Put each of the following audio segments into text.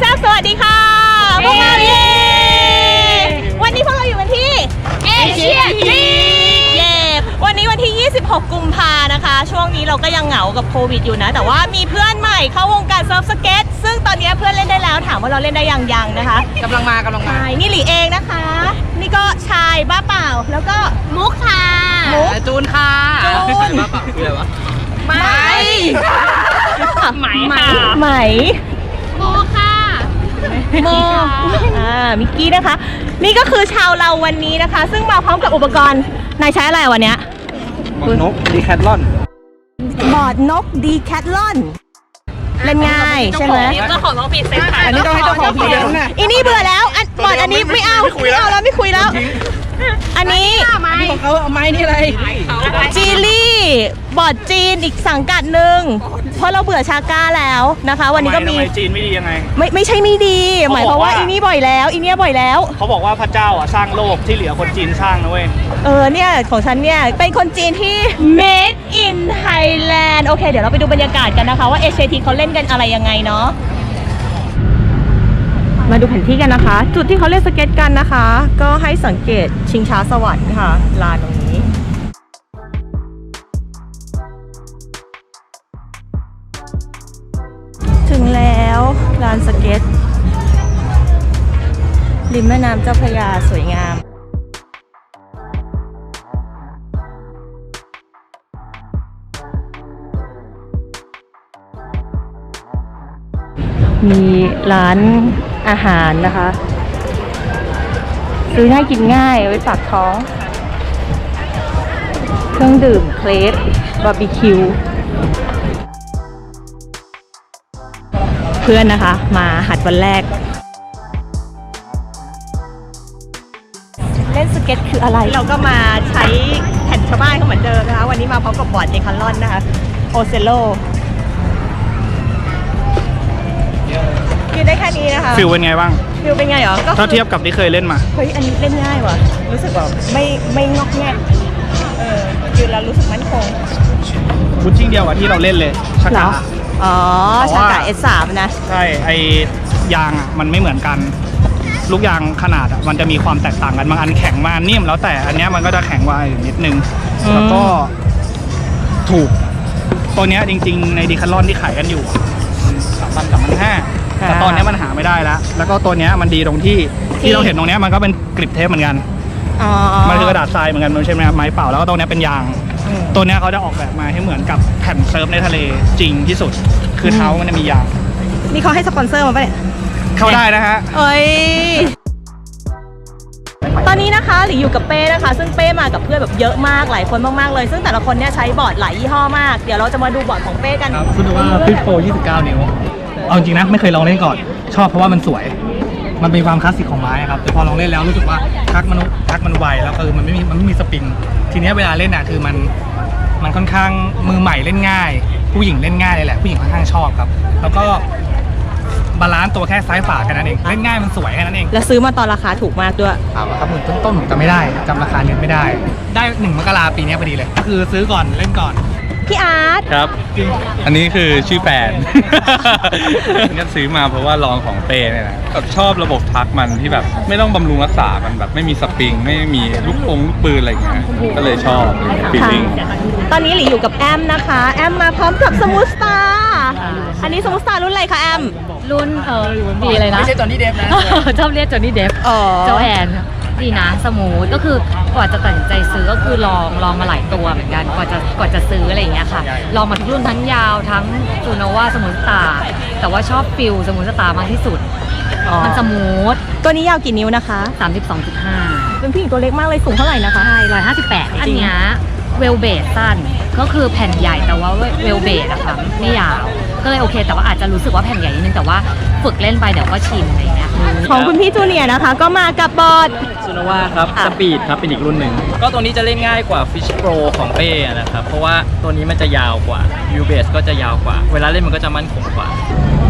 แซ่บสวัสดีค่ะ พวกเราเย้วันนี้พวกเราอยู่กันที่เอเชียทีเย้วันนี้วันที่ 26 กุมภานะคะ ช่วงนี้เราก็ยังเหงากับโควิดอยู่นะ แต่ว่ามีเพื่อนใหม่เข้าวงการเซิร์ฟสเก็ตซึ่งตอนนี้เพื่อนเล่นได้แล้วถามว่าเราเล่นได้ยังยังนะคะกำลังมากำลังมาใช่นี่หลีเองนะคะ นี่ก็ชายบ้าเปล่าแล้วก็มุกค่ะมุกจูนค่ะจูนว่าปากคืออะไรวะไหมไหมไหมค่ะไหมโมค่ะ โมอ่ามิกกี้นะคะ นี่ก็คือชาวเราวันนี้นะคะ ซึ่งมาพร้อมกับอุปกรณ์นายใช้อะไรวันเนี้ยนกดีแคทลอนบอร์ดนกดีแคทลอนเล่นง่ายใช่ไหมเจ้าของต้องปีเซ็ตค่ะอันนี้ต้องให้เจ้าของพีเดียวนะอีนี่เบื่อแล้วอันบอร์ดอันนี้ไม่เอาไม่เอาแล้วไม่คุยแล้ว อันนี้นี่ของเขาเอาไม้นี่อะไรจีลี่บอร์ดจีนอีกสังกัดหนึ่งเพราะเราเบื่อชาก้าแล้วนะคะ วันนี้ก็มีทำไมจีนไม่ดียังไง ไม่ไม่ใช่ไม่ดี หมายความว่าเขาบอกว่าอีนี่บ่อยแล้วอีเนี่ยบ่อยแล้ว เขาบอกว่าพระเจ้าอะสร้างโลกที่เหลือคนจีนสร้างนะเว้ยเออเนี่ยของฉันเนี่ยเป็นคนจีนที่ made in Thailand โอเค เดี๋ยวเราไปดูบรรยากาศกันนะคะว่า HJT เขาเล่นกันอะไรยังไงเนาะ มาดูแผนที่กันนะคะ จุดที่เขาเล่นสเก็ตกันนะคะ ก็ให้สังเกตชิงช้าสวรรค์ค่ะ ลานตรงนี้ถึงแล้วลานสเก็ต ริมแม่น้ำเจ้าพระยาสวยงาม มีร้าน อาหารนะคะ ซื้อง่ายกินง่ายเอาไว้ฝากท้อง เครื่องดื่มเคลฟบาร์บีคิว เพื่อนนะคะ มาหัดวันแรก เล่นสเก็ตคืออะไร เราก็มาใช้แผ่นชาวบ้านเขาเหมือนเดิมนะคะ วันนี้มาพร้อมกับบอร์ดเดคัลลอนนะคะ โอเซโล ฟิลเป็นไงบ้างฟิลเป็นไงเหรอก็คือถ้าเทียบกับที่เคยเล่นมา เฮ้ยอันนี้เล่นง่ายว่ะ รู้สึกแบบไม่ไม่งอกแงกเออยืนแล้วรู้สึกมั่นคงบูทชิ่งเดียวกับที่เราเล่นเลยชักเหรกาออ๋อแต่ชาว่า กา S3 นะ ใช่ไอยางอะมันไม่เหมือนกัน ลูกยางขนาดอะมันจะมีความแตกต่างกันบางอันแข็งบางอันนิ่มแล้วแต่อันเนี้ยมันก็จะแข็งกว่าอื่นนิดนึง อืม แล้วก็ถูก ตัวเนี้ยจริง ๆ ในดีคัลลอนที่ขายกันอยู่สามพันสามพันห้า แต่ตอนเนี้ยมันหาไม่ได้แล้ว แล้วก็ตัวเนี้ยมันดีตรงที่ที่เราเห็นตรงเนี้ยมันก็เป็นกริปเทปเหมือนกัน อ๋อมันคือกระดาษทรายเหมือนกันมันใช่ไหมครับไม้เปล่าแล้วก็ตรงเนี้ยเป็นยาง อืม ตัวเนี้ยเขาจะออกแบบมาให้เหมือนกับแผ่นเซิร์ฟในทะเลจริงที่สุด คือเท้ามันจะมียาง นี่เขาให้สปอนเซอร์มาปะเนี่ย เข้าได้นะฮะ เอ้ย ตอนนี้นะคะหรืออยู่กับเป้นะคะ ซึ่งเป้มากับเพื่อนแบบเยอะมากหลายคนมากๆเลย ซึ่งแต่ละคนเนี่ยใช้บอร์ดหลายยี่ห้อมาก เดี๋ยวเราจะมาดูบอร์ดของเป้กัน ครับคุณว่าฟิตโฟ29 นิ้ว เอาจริงนะไม่เคยลองเล่นก่อน ชอบเพราะว่ามันสวย มันเป็นความคลาสสิกของไม้ครับแต่พอลองเล่นแล้วรู้สึกว่าทักมันทักมันไวแล้วคือมันไม่มีมันไม่มีสปริง ทีเนี้ยเวลาเล่นอะคือมันมันค่อนข้างมือใหม่เล่นง่าย ผู้หญิงเล่นง่ายเลยแหละผู้หญิงค่อนข้างชอบครับ แล้วก็บาลานซ์ตัวแค่ซ้ายฝาแค่นั้นเองเล่นง่ายมันสวยแค่นั้นเองแล้วซื้อมาตอนราคาถูกมากด้วยถามว่าครับหมื่นต้นๆผมจำไม่ได้จำราคาเน็ตไม่ได้ ได้หนึ่งมกราปีเนี้ยพอดีเลย คือซื้อก่อนเล่นก่อน พี่อาร์ต ครับ อันนี้คือชื่อแฟน ก็ซื้อมาเพราะว่าลองของเป้เนี่ยนะแบบชอบระบบทักมันที่แบบไม่ต้องบำรุงรักษา มันแบบไม่มีสปริง ไม่มีลูกปงลูกปืนอะไรอย่างเงี้ย ก็เลยชอบฟีลลิ่ง ตอนนี้หลีอยู่กับแอมนะคะ แอมมาพร้อมกับสมูทสตาร์อันนี้สมูทสตาร์รุ่นอะไรคะแอม รุ่นเออดีเลยนะ ไม่ใช่จอห์นนี่เดฟนะ ชอบเรียกจอห์นนี่เดฟอ๋อเจ้าแอน ดีนะสมูทก็คือกว่าจะตัดสินใจซื้อก็คือลองลองมาหลายตัวเหมือนกันกว่าจะกว่าจะซื้ออะไรอย่างเงี้ยค่ะ ลองมาทุกรุ่นทั้งยาวทั้งซูโนวาสมูทสตาร์แต่ว่าชอบฟิลสมูทสตาร์มากที่สุดมันสมูทตัวนี้ยาวกี่นิ้วนะคะ 32.5 เป็นผู้หญิงตัวเล็กมากเลยสูงเท่าไหร่นะคะใช่158 อันเนี้ยเวลเบดสั้นก็คือแผ่นใหญ่แต่ว่าเวลเบดอะค่ะไม่ยาว ก็เลยโอเค แต่ว่าอาจจะรู้สึกว่าแผ่นใหญ่นิดนึงแต่ว่าฝึกเล่นไปเดี๋ยวก็ชินอะไรอย่างเงี้ยค่ะของคุณพี่จูเนียร์นะคะ ก็มากับบอร์ดซูโนวาครับอะสปีดครับเป็นอีกรุ่นหนึ่ง ก็ตัวนี้จะเล่นง่ายกว่า Fish Pro ของเป้นะครับ เพราะว่าตัวนี้มันจะยาวกว่า U base ก็จะยาวกว่า เวลาเล่นมันก็จะมั่นคงกว่า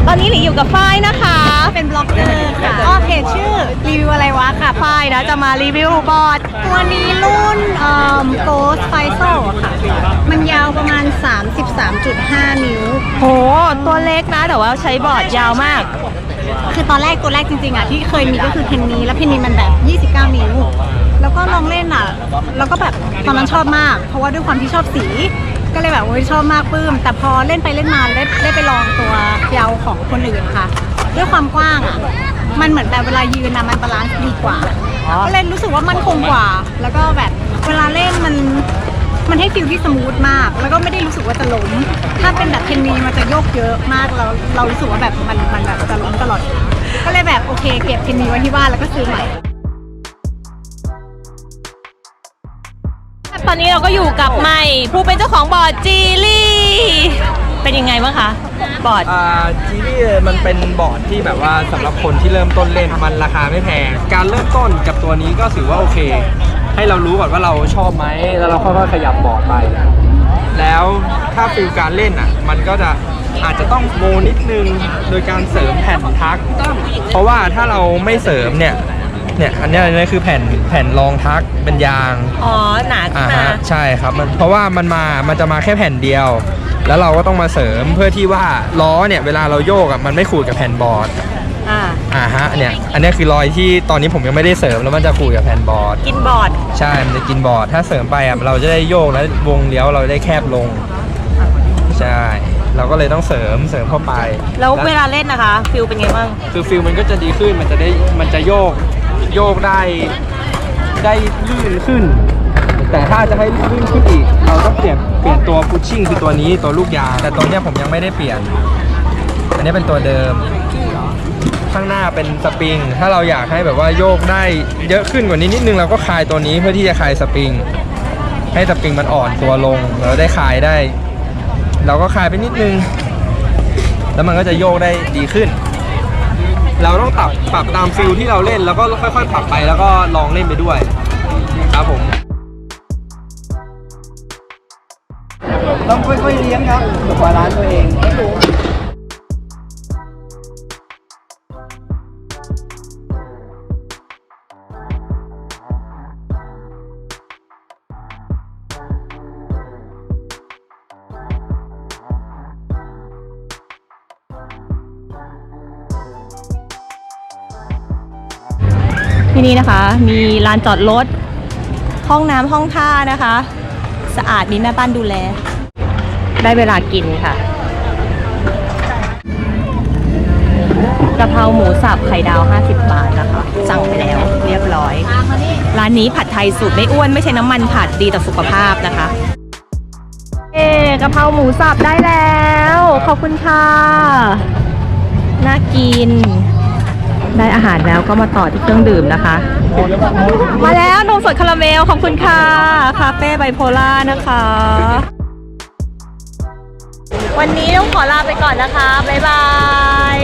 ตอนนี้หลีอยู่กับฝ้ายนะคะ เป็นบล็อกเกอร์ค่ะก็เพจชื่อรีวิวอะไรวะค่ะฝ้ายนะจะมารีวิวบอร์ดตัวนี้รุ่น เอ่อ Ghost f i s o ค่ะ มันยาวประมาณ 33.5 นิ้ว โห ตัวเล็กนะแต่ว่าใช้บอร์ดยาวมาก คือตอนแรกตัวแรกจริงๆอะที่เคยมีก็คือเพนนีแล้วเพนนีมันแบบ 29 นิ้ว แล้วก็ลองเล่นอะ แล้วก็แบบตอนนั้นชอบมาก เพราะว่าด้วยความที่ชอบสี ก็เลยแบบโอ้ยชอบมากปลื้ม แต่พอเล่นไปเล่นมาได้ได้ไปลองตัวยาวของคนอื่นค่ะ ด้วยความกว้างอะมันเหมือนแบบเวลายืนนะมันบาลานซ์ดีกว่าก็เลยรู้สึกว่ามันคงกว่า แล้วก็แบบ เวลาเล่นมันมันให้ฟิลที่สมูทมาก แล้วก็ไม่ได้รู้สึกว่าจะล้ม ถ้าเป็นแบบเทนนีมันจะโยกเยอะมากเราเรารู้สึกว่าแบบมันมันแบบจะล้มตลอด ก็เลยแบบโอเคเก็บเทนนีไว้ที่บ้านแล้วก็ซื้อใหม่ ตอนนี้เราก็อยู่กับใหม่ผู้เป็นเจ้าของบอร์ดจีลี่เป็นยังไงบ้างคะบอร์ดอ่าจีนี่มันเป็นบอร์ดที่แบบว่าสำหรับคนที่เริ่มต้นเล่นมันราคาไม่แพง การเริ่มต้นกับตัวนี้ก็ถือว่าโอเค ให้เรารู้ก่อนว่าเราชอบไหมแล้วเราค่อยๆขยับบอร์ดไป แล้วถ้าฟิลการเล่นอะ มันก็จะอาจจะต้องโมนิดนึงโดยการเสริมแผ่นทัก เพราะว่าถ้าเราไม่เสริมเนี่ยเนี่ยอันเนี้ยอันนี้คือแผ่นแผ่นรองทักเป็นยางอ๋อหนาขึ้อ่านมาฮะใช่ครับมันเพราะว่ามันมามันจะมาแค่แผ่นเดียว แล้วเราก็ต้องมาเสริมเพื่อที่ว่าล้อเนี่ยเวลาเราโยกอะมันไม่ขูดกับแผ่นบอร์ด อ่าอ่าฮะเนี่ยอันนี้คือรอยที่ตอนนี้ผมยังไม่ได้เสริมแล้วมันจะขูดกับแผ่นบอร์ดกินบอร์ดใช่มันจะกินบอร์ดถ้าเสริมไปอะเราจะได้โยกแล้ววงเลี้ยวเราได้แคบลงใช่เราก็เลยต้องเสริมเสริมเข้าไปแล้วเวลาเล่นนะคะฟิลเป็นไงบ้างคือฟิลมันก็จะดีขึ้นมันจะได้มันจะโยกโยกได้ได้ลื่นขึ้น แต่ถ้าจะให้ลื่นขึ้นอีก เราต้องเปลี่ยนเปลี่ยนตัวพุชชิ่งคือตัวนี้ตัวลูกยางแต่ตัวเนี้ยผมยังไม่ได้เปลี่ยน อันนี้เป็นตัวเดิม ข้างหน้าเป็นสปริง ถ้าเราอยากให้แบบว่าโยกได้เยอะขึ้นกว่านี้นิดนึงเราก็คลายตัวนี้เพื่อที่จะคลายสปริง ให้สปริงมันอ่อนตัวลงเราได้คลายได้ เราก็คลายไปนิดนึง แล้วมันก็จะโยกได้ดีขึ้น เราต้องปรับปรับตามฟิลที่เราเล่นแล้วก็ค่อยๆ ปรับไปแล้วก็ลองเล่นไปด้วยครับผมต้องค่อยๆเลี้ยงครับบาลานตัวเอง ที่นี่นะคะ มีลานจอดรถ ห้องน้ำห้องท่านะคะ สะอาดมีแม่บ้านดูแล ได้เวลากินค่ะกะเพราหมูสับไข่ดาว 50 บาทนะคะ สั่งไปแล้วเรียบร้อย ร้านนี้ผัดไทยสูตรไม่อ้วนไม่ใช่น้ำมันผัดดีต่อสุขภาพนะคะ เอกะเพราหมูสับได้แล้ว ขอบคุณค่ะ น่ากิน ได้อาหารแล้วก็มาต่อที่เครื่องดื่มนะคะ มาแล้วนมสดคาราเมลขอบคุณค่ะ คาเฟ่ไบโพล่านะคะ วันนี้ต้องขอลาไปก่อนนะคะ บ๊ายบาย